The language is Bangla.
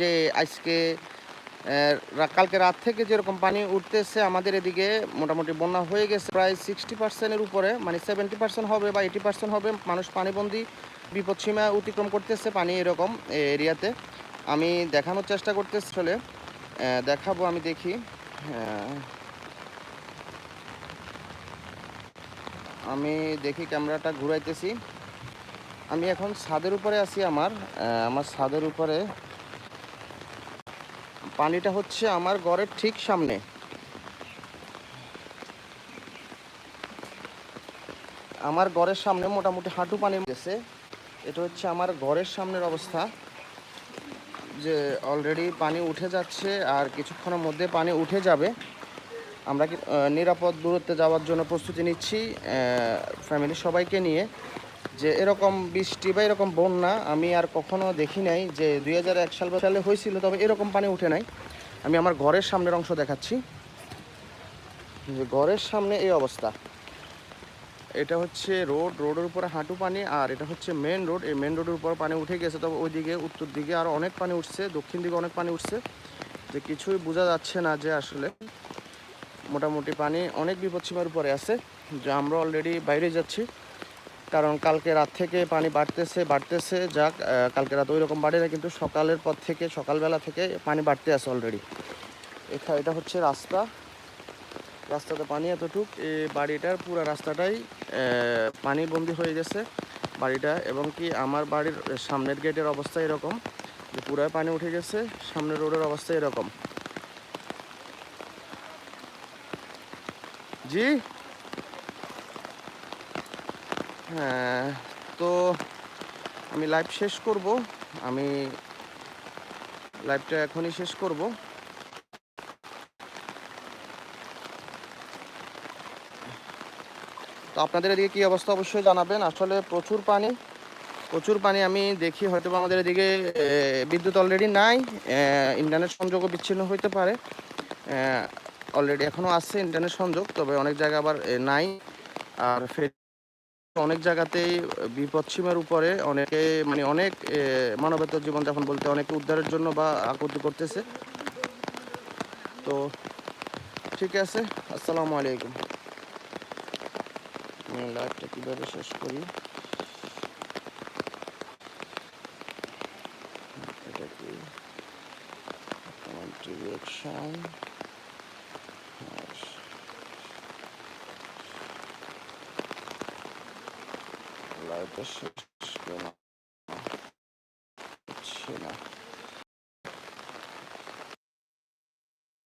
যে আজকে কালকে রাত থেকে যেরকম পানি উঠতেছে আমাদের এদিকে মোটামুটি বন্যা হয়ে গেছে প্রায় সিক্সটি পার্সেন্টের উপরে মানে সেভেন্টি পার্সেন্ট হবে বা এইটি পার্সেন্ট হবে মানুষ পানিবন্দি বিপদসীমা অতিক্রম করতেছে পানি এরকম এরিয়াতে। আমি দেখানোর চেষ্টা আসলে আহ, দেখাবো আমি দেখি আমি দেখি ক্যামেরাটা ঘুরাইতেছি। আমি এখন ছাদের উপরে আছি আমার আমার ছাদের উপরে পানিটা হচ্ছে আমার ঘরের ঠিক সামনে। আমার ঘরের সামনে মোটামুটি হাঁটু পানি গেছে। এটা হচ্ছে আমার ঘরের সামনের অবস্থা। যে অলরেডি পানি উঠে যাচ্ছে আর কিছুক্ষণের মধ্যে পানি উঠে যাবে। আমরা নিরাপদ দূরত্বে যাওয়ার জন্য প্রস্তুতি নিচ্ছি ফ্যামিলির সবাইকে নিয়ে। যে এরকম বৃষ্টি বা এরকম বন্যা আমি আর কখনো দেখি নাই যে দুই হাজার এক সাল বা সালে হয়েছিল, তবে এরকম পানি উঠে নাই। আমি আমার ঘরের সামনের অংশ দেখাচ্ছি। যে ঘরের সামনে এই অবস্থা। এটা হচ্ছে রোড, রোডের উপরে হাঁটু পানি, আর এটা হচ্ছে মেন রোড এই মেন রোডের উপর পানি উঠে গেছে, তবে ওইদিকে উত্তর দিকে আরও অনেক পানি উঠছে, দক্ষিণ দিকে অনেক পানি উঠছে। যে কিছুই বোঝা যাচ্ছে না যে আসলে মোটামুটি পানি অনেক বিপদসীমার উপরে আছে। যে আমরা অলরেডি বাইরে যাচ্ছি। কারণ কালকে রাত থেকে পানি বাড়তেছে বাড়তেছে যাক কালকে রাত ওই রকম বাড়ে না কিন্তু সকালের পর থেকে সকালবেলা থেকে পানি বাড়তে আছে অলরেডি এখানে এটা হচ্ছে রাস্তা। রাস্তাতে পানি এতটুক এই বাড়িটার পুরো রাস্তাটাই আহ, পানিবন্দি হয়ে গেছে বাড়িটা এবং কি আমার বাড়ির সামনের গেটের অবস্থা এরকম যে পুরাই পানি উঠে গেছে সামনের রোডের অবস্থা এরকম। জি? হ্যাঁ তো আমি লাইভ শেষ করব। আমি লাইভটা এখনই শেষ করব। তো আপনাদের এদিকে কী অবস্থা অবশ্যই জানাবেন। আসলে প্রচুর পানি প্রচুর পানি আমি দেখি। হয়তো আমাদের এদিকে বিদ্যুৎ অলরেডি নাই ইন্টারনেট সংযোগও বিচ্ছিন্ন হইতে পারে। অলরেডি এখনও আছে ইন্টারনেট সংযোগ, তবে অনেক জায়গা আবার নাই। আর ফের অনেক জায়গাতেই বিপদসীমার উপরে অনেকে মানে অনেক মানবেতর জীবনযাপন বলতে অনেকে উদ্ধারের জন্য বা আকুতি করতেছে। তো ঠিক আছে, আসসালামু আলাইকুম। লাইভটা কীভাবে শেষ করি? এটা কি? ale też szpiona. Cienia.